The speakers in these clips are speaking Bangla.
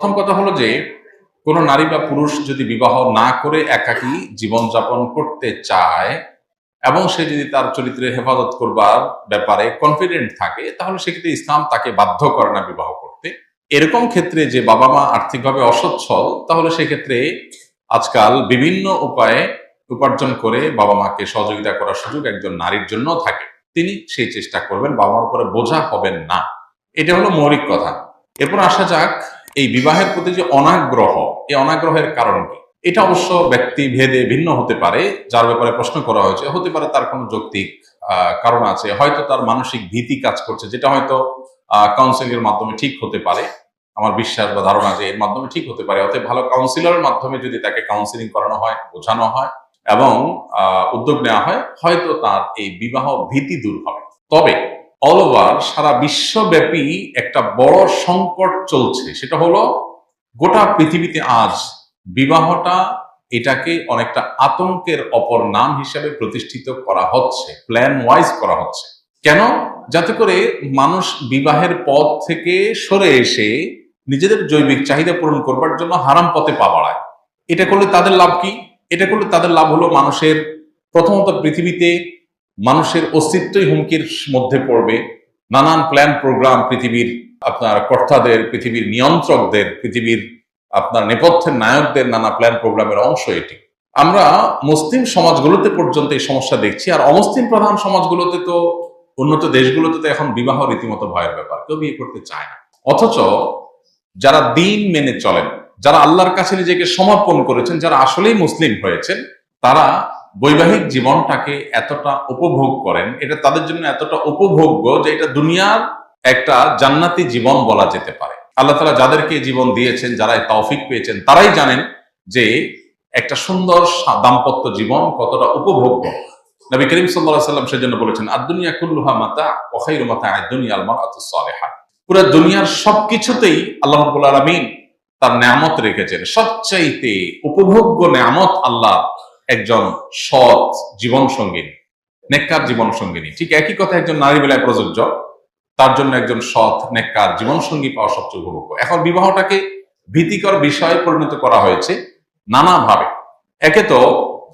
প্রথম কথা হলো যে, কোনো নারী বা পুরুষ যদি বিবাহ না করে একাকী জীবনযাপন করতে চায় এবং সে যদি তার চরিত্রের হেফাজত করবার ব্যাপারে কনফিডেন্ট থাকে, তাহলে সেক্ষেত্রে ইসলাম তাকে বাধ্য করে না বিবাহ করতে। এরকম ক্ষেত্রে যে বাবা মা আর্থিকভাবে অসচ্ছল, তাহলে সেক্ষেত্রে আজকাল বিভিন্ন উপায়ে উপার্জন করে বাবা মাকে সহযোগিতা করার সুযোগ একজন নারীর জন্য থাকে। তিনি সেই চেষ্টা করবেন বাবা মার উপরে বোঝা হবেন না। এটা হলো মৌলিক কথা। এরপর আসা যাক এই বিবাহের প্রতি যে অনাগ্রহ, এই অনাগ্রহের কারণ কি? এটা অবশ্য ব্যক্তি ভেদে ভিন্ন হতে পারে, যার ব্যাপারে প্রশ্ন করা হয়েছে। হতে পারে তার কোনো যৌক্তিক কারণ আছে। হয়তো তার মানসিক ভীতি কাজ করছে, যেটা হয়তো কাউন্সিলিং এর মাধ্যমে ঠিক হতে পারে। আমার বিশ্বাস বা ধারণা যে এর মাধ্যমে ঠিক হতে পারে। অতএব ভালো কাউন্সিলরের মাধ্যমে যদি তাকে কাউন্সিলিং করানো হয়, বোঝানো হয় এবং উদ্যোগ নেওয়া হয়, হয়তো তার এই বিবাহ ভীতি দূর হবে। তবে অল ওভার সারা বিশ্বব্যাপী একটা বড় সংকট চলছে। সেটা হলো, গোটা পৃথিবীতে আজ বিবাহটা এটাকে অনেকটা আতঙ্কের অপর নাম হিসেবে প্রতিষ্ঠিত করা হচ্ছে প্ল্যান ওয়াইজ করা হচ্ছে। কেন? যাতে করে মানুষ বিবাহের পথ থেকে সরে এসে নিজেদের জৈবিক চাহিদা পূরণ করবার জন্য হারাম পথে পা বাড়ায়। এটা করলে তাদের লাভ কি? এটা করলে তাদের লাভ হলো মানুষের প্রথমত পৃথিবীতে মানুষের অস্তিত্বই হুমকির মধ্যে পড়বে। নানান প্ল্যান প্রোগ্রাম পৃথিবীর আপনার কর্তাদের, পৃথিবীর নিয়ন্ত্রকদের, পৃথিবীর আপনার নেপথ্যের নায়কদের নানা প্ল্যান প্রোগ্রামের অংশ এটি। আমরা মুসলিম সমাজগুলোতে পর্যন্ত এই সমস্যা দেখছি, আর অমুসলিম প্রধান সমাজগুলোতে তো, উন্নত দেশগুলোতে তো এখন বিবাহ রীতিমতো ভয়ের ব্যাপার, কেউ বিয়ে করতে চায় না। অথচ যারা দিন মেনে চলেন, যারা আল্লাহর কাছে নিজেকে সমর্পণ করেছেন, যারা আসলেই মুসলিম হয়েছেন, তারা বৈবাহিক জীবনটাকে এতটা উপভোগ করেন, এটা তাদের জন্য এতটা উপভোগ্য যে এটা দুনিয়ার একটা জান্নাতি জীবন বলা যেতে পারে। আল্লাহ তালা যাদেরকে জীবন দিয়েছেন যারা তৌফিক পেয়েছেন, তারাই জানেন যে একটা সুন্দর দাম্পত্য জীবন কতটা উপভোগ্য। নবী করিম সাল্লাহ সাল্লাম সেজন্য বলেছেন আর দুনিয়া কুল্লুহা মাতা ওখাইরু মাতা আদ দুনিয়া আলমার আতুসালেহা পুরো দুনিয়ার সবকিছুতেই আল্লাহ রাব্বুল আলামিন তার নিয়ামত রেখেছেন। সবচাইতে উপভোগ্য নিয়ামত আল্লাহ একজন সৎ জীবন সঙ্গিনী নেককার জীবন সঙ্গিনী ঠিক একই কথা একজন নারী বেলায় প্রযোজ্য, তার জন্য একজন সৎ, নেককার জীবন সঙ্গী পাওয়া সবচেয়ে উপভোগ্য। এখন বিবাহটাকে ভীতিকর বিষয়ে পরিণত করা হয়েছে নানাভাবে। একে তো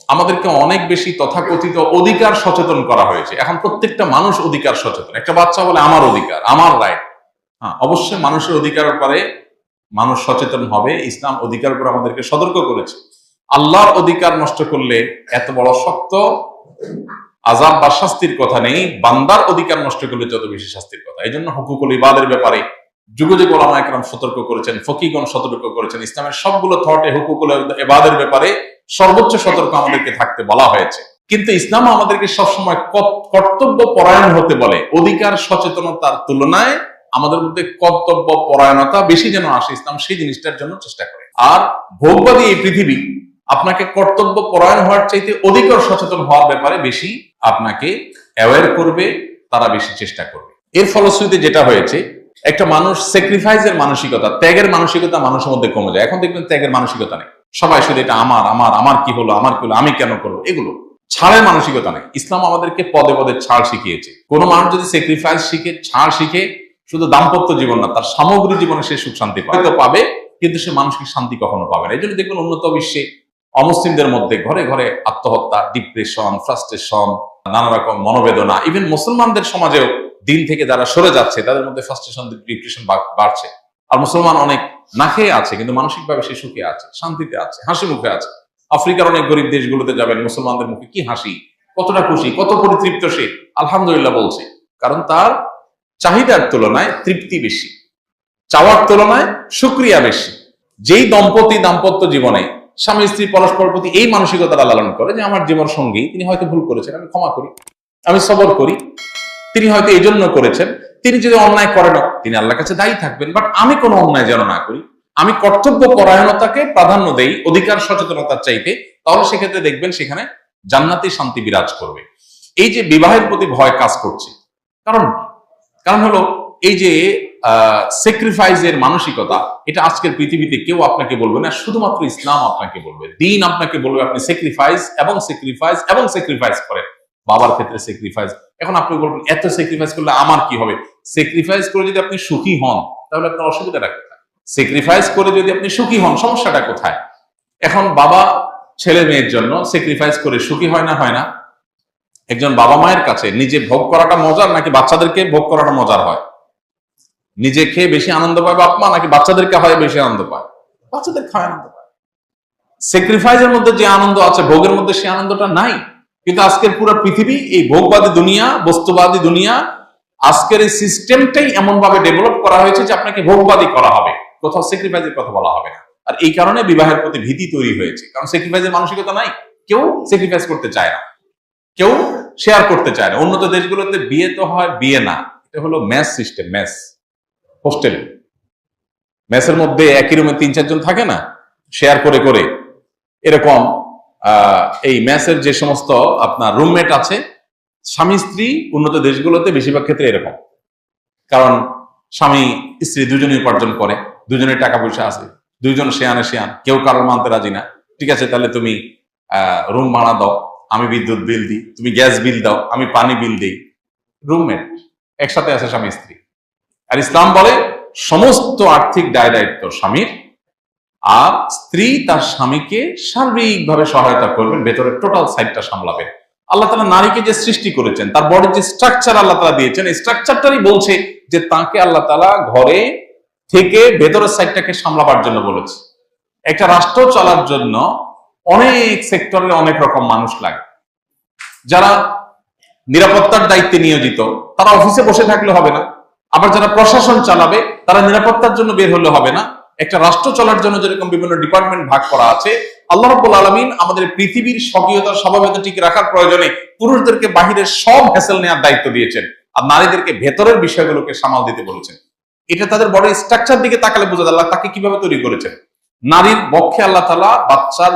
আমাদেরকে অনেক বেশি তথাকথিত অধিকার সচেতন করা হয়েছে। এখন প্রত্যেকটা মানুষ অধিকার সচেতন। একটা বাচ্চা বলে আমার অধিকার, আমার রাইট হ্যাঁ অবশ্যই মানুষের অধিকার ব্যাপারে মানুষ সচেতন হবে, ইসলাম অধিকার উপর আমাদেরকে সতর্ক করেছে। আল্লাহর অধিকার নষ্ট করলে এত বড় শক্ত আজাব বা শাস্তির কথা নেই, বান্দার অধিকার নষ্ট করলে যত বেশি শাস্তির কথা। এই জন্য হুকুকুল ইবাদের ব্যাপারে যুগ যুগ ওলামা একরাম সতর্ক করেছেন, ফকিগণ সতর্ক করেছেন। ইসলামের সবগুলো থটে হুকুকুল এবাদের ব্যাপারে সর্বোচ্চ সতর্ক আমাদেরকে থাকতে বলা হয়েছে। কিন্তু ইসলাম আমাদেরকে সবসময় কর্তব্য পরায়ণ হতে বলে। অধিকার, সচেতনতার তুলনায় আমাদের মধ্যে কর্তব্য পরায়ণতা বেশি যেন আসে, ইসলাম সেই জিনিসটার জন্য চেষ্টা করে। আর ভোগবাদী এই পৃথিবী আপনাকে কর্তব্য পরায়ণ হওয়ার চাইতে অধিকার সচেতন হওয়ার ব্যাপারে বেশি আপনাকে অ্যাওয়ার করবে, তারা বেশি চেষ্টা করবে। এর ফলশ্রুতিতে যেটা হয়েছে, একটা মানুষ স্যাক্রিফাইসের মানসিকতা, ত্যাগের মানসিকতা মানুষের মধ্যে কমে যায়। এখন দেখবেন ত্যাগের মানসিকতা নেই। সবাই শুধু এটা আমার আমার আমার কি হলো, আমার কি হলো, আমি কেন করব? এগুলো ছাড়ের মানসিকতা নেই। ইসলাম আমাদেরকে পদে পদে ছাড় শিখিয়েছে। কোনো মানুষ যদি স্যাক্রিফাইস শিখে, ছাড় শিখে, শুধু দাম্পত্য জীবন না, তার সামগ্রিক জীবনে সে সুখ শান্তি পাবে, কিন্তু সে মানসিক শান্তি কখনো পাবে না। এই জন্য দেখবেন উন্নত বিশ্বে অমুসলিমদের মধ্যে ঘরে ঘরে আত্মহত্যা ডিপ্রেশন ফ্রাস্ট্রেশন নানা রকম মনোবেদনা ইভেন মুসলমানদের সমাজেও দিন থেকে যারা সরে যাচ্ছে, তাদের মধ্যে ফ্রাস্ট্রেশন ডিপ্রেশন বাড়ছে। আর মুসলমান অনেক না খেয়ে আছে, কিন্তু মানসিকভাবে সে সুখে আছে, শান্তিতে আছে, হাসি মুখে আছে। আফ্রিকার অনেক গরিব দেশগুলোতে যাবেন, মুসলমানদের মুখে কি হাসি, কতটা খুশি, কত পরিতৃপ্ত সে, আলহামদুলিল্লাহ বলছে। কারণ তার চাহিদার তুলনায় তৃপ্তি বেশি, চাওয়ার তুলনায় সুক্রিয়া বেশি। যেই দম্পতি দাম্পত্য জীবনে স্বামী, স্ত্রী পরস্পর প্রতি এই মানসিকতা লালন করে যে আমার জীবন সঙ্গী, তিনি হয়তো ভুল করেছেন, আমি ক্ষমা করি, আমি সবর করি, তিনি হয়তো এই জন্য করেছেন, তিনি যদি অন্যায় করেন, তিনি আল্লাহর কাছে দায়ী থাকবেন বাট আমি কোনো অন্যায় যেন না করি, আমি কর্তব্য পরায়ণতাকে প্রাধান্য দেই, অধিকার, সচেতনতার চাইতে, তাহলে সেক্ষেত্রে দেখবেন সেখানে জান্নাতি শান্তি বিরাজ করবে। এই যে বিবাহের প্রতি ভয় কাজ করছে, কারণ কারণ হলো, এই যে স্যাক্রিফাইসের মানসিকতা, এটা আজকের পৃথিবীতে কেউ আপনাকে বলবে না, শুধুমাত্র ইসলাম আপনাকে বলবে। দিন আপনাকে বলবে আপনি স্যাক্রিফাইস এবং স্যাক্রিফাইস এবং স্যাক্রিফাইস করেন। বাবার ক্ষেত্রে স্যাক্রিফাইস এখন আপনি বলবেন, এত স্যাক্রিফাইস করলে আমার কি হবে? সেক্রিফাইস করে যদি আপনি সুখী হন, তাহলে আপনার অসুবিধাটা কোথায়? স্যাক্রিফাইস করে যদি আপনি সুখী হন, সমস্যাটা কোথায়? এখন বাবা ছেলে মেয়ের জন্য স্যাক্রিফাইস করে সুখী হয় না হয় না? একজন বাবা মায়ের কাছে নিজে ভোগ করাটা মজার নাকি বাচ্চাদেরকে ভোগ করাটা মজার হয়? নিজে খেয়ে বেশি আনন্দ পায় বাপ মা নাকি বাচ্চাদেরকে হয় বেশি আনন্দ পায়? বাচ্চাদের খায় আনন্দ পায়। স্যাক্রিফাইসের মধ্যে যে আনন্দ আছে ভোগের মধ্যে সে আনন্দটা নাই। কিন্তু আজকের পুরো পৃথিবী এই ভোগবাদী দুনিয়া বস্তুবাদী দুনিয়া আজকের এই সিস্টেমটাই এমন ভাবে ডেভেলপ করা হয়েছে যে আপনাকে ভোগবাদী করা হবে। কোথাও স্যাক্রিফাইসের কথা বলা হবে না। আর এই কারণে বিবাহের প্রতি ভীতি তৈরি হয়েছে। কারণ স্যাক্রিফাইসের মানসিকতা নাই। কেউ স্যাক্রিফাইস করতে চায় না। কেউ শেয়ার করতে চায় না। উন্নত দেশগুলোতে বিয়ে তো হয় বিয়ে না। এটা হলো ম্যাচ সিস্টেম ম্যাচ হোস্টেল। মেসের মধ্যে একই রুমে তিন, চারজন থাকে না শেয়ার করে করে। এরকম এই ম্যাচের যে সমস্ত আপনার রুমমেট আছে, স্বামী, স্ত্রী, উন্নত দেশগুলোতে বেশিরভাগ ক্ষেত্রে এরকম। কারণ, স্বামী, স্ত্রী দুজনেই উপার্জন করে, দুজনের টাকা পয়সা আছে, দুইজন শেয়ানে শেয়ান কেউ কারোর মানতে রাজি না। ঠিক আছে, তাহলে তুমি রুম ভাড়া দাও, আমি বিদ্যুৎ বিল দিই, তুমি গ্যাস বিল দাও, আমি পানি বিল দিই। রুমমেট একসাথে আছে স্বামী, স্ত্রী। আর ইসলাম বলে, সমস্ত আর্থিক দায় দায়িত্ব স্বামীর, আর স্ত্রী তার স্বামীকে সার্বিকভাবে সহায়তা করবেন, ভেতরের টোটাল সাইডটা সামলাবেন। আল্লাহ তালা নারীকে যে সৃষ্টি করেছেন, তার বডির যে স্ট্রাকচার আল্লাহ তালা দিয়েছেন, এই স্ট্রাকচারটারই বলছে যে তাকে আল্লাহ তালা ঘরে থেকে ভেতরের সাইডটাকে সামলাবার জন্য বলেছে। একটা রাষ্ট্র চলার জন্য অনেক সেক্টরে অনেক রকম মানুষ লাগে। যারা নিরাপত্তার দায়িত্বে নিয়োজিত, তারা অফিসে বসে থাকলে হবে না। আবার যারা প্রশাসন চালাবে, তারা নিরাপত্তার জন্য বের হলে হবে না। একটা রাষ্ট্র চলার জন্য যেরকম বিভিন্ন ডিপার্টমেন্ট ভাগ করা আছে, আল্লাহ রাব্বুল আলামিন আমাদের পৃথিবীর স্বকীয়তা স্বাভাবিকতা ঠিক রাখার প্রয়োজনে পুরুষদেরকে বাহিরের সব হ্যাসেল নেওয়ার দায়িত্ব দিয়েছেন আর নারীদেরকে ভেতরের বিষয়গুলোকে সামাল দিতে বলেছেন। এটা তাদের বড় স্ট্রাকচার দিকে তাকালে বোঝা যায়, আল্লাহ তাকে কীভাবে তৈরি করেছেন। নারীর বক্ষে আল্লাহ তালা বাচ্চার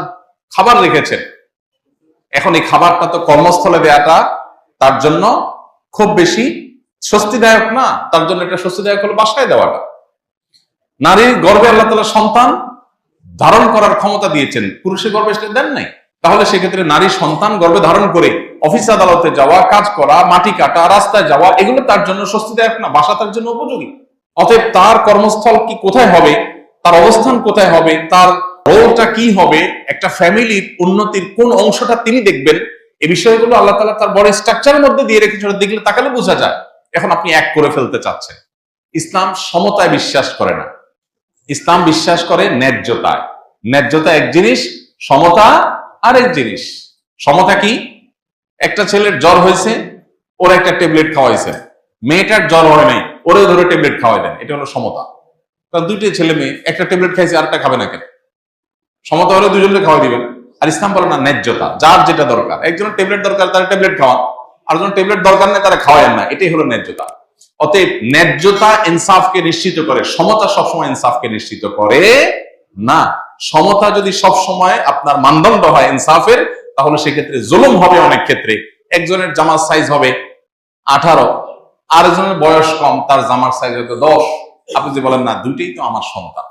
খাবার রেখেছেন। এখন এই খাবারটা তো কর্মস্থলে দেয়াটা তার জন্য খুব বেশি স্বস্তিদায়ক না, তার জন্য এটা স্বস্তিদায়ক হলো বাসায় দেওয়াটা। নারীর গর্ভে আল্লাহ তালা সন্তান ধারণ করার ক্ষমতা দিয়েছেন। পুরুষের গর্ভে সেটা দেন নাই। তাহলে সেক্ষেত্রে নারী সন্তান গর্ভে ধারণ করে অফিস আদালতে যাওয়া, কাজ করা, মাটি কাটা, রাস্তায় যাওয়া, এগুলো তার জন্য স্বস্তিদায়ক না, বাসা তার জন্য উপযোগী। অতএব তার কর্মস্থল কি কোথায় হবে, তার অবস্থান কোথায় হবে, তার রোলটা কি হবে, একটা ফ্যামিলির উন্নতির কোন অংশটা তিনি দেখবেন এই বিষয়গুলো আল্লাহ তালা তার বড় স্ট্রাকচারের মধ্যে দিয়ে রেখেছে দেখলে তাকালে বোঝা যায়। এখন আপনি এক করে ফেলতে চাচ্ছেন। ইসলাম সমতায় বিশ্বাস করে না। ইসলাম বিশ্বাস করে ন্যায্যতায়। ন্যায্যতা এক জিনিস, সমতা আরেক জিনিস। সমতা কি? একটা ছেলের জ্বর হয়েছে, ওর একটা ট্যাবলেট খাওয়াইছে। মেয়েটার জ্বর হয় নাই ওরে ধরে ট্যাবলেট খাওয়াই দেন। এটা হলো সমতা। কারণ দুইটি ছেলে মেয়ে, একটা ট্যাবলেট খাইছে, আরেকটা খাবে না কেন? সমতা হলে দুজনকে খাওয়াই দিবেন। আর ইসলাম বলে না, ন্যায্যতা, যার যেটা দরকার। একজনের ট্যাবলেট দরকার, তার ট্যাবলেট খাওয়া। আর জন ট্যাবলেট দরকার নেই, তারা খাওয়ায় না। এটাই হলো ন্যায্যতা। অতএব ন্যায্যতা ইনসাফকে নিশ্চিত করে, সমতা সবসময় ইনসাফকে নিশ্চিত করে না। সমতা যদি সব সময় আপনার মানদণ্ড হয় ইনসাফের, তাহলে সেক্ষেত্রে জুলুম হবে অনেক ক্ষেত্রে। একজনের জামার সাইজ হবে আঠারো, আরেকজনের বয়স কম, তার জামার সাইজ হয়তো দশ। আপনি যে বলেন, না, দুইটাই তো আমার সন্তান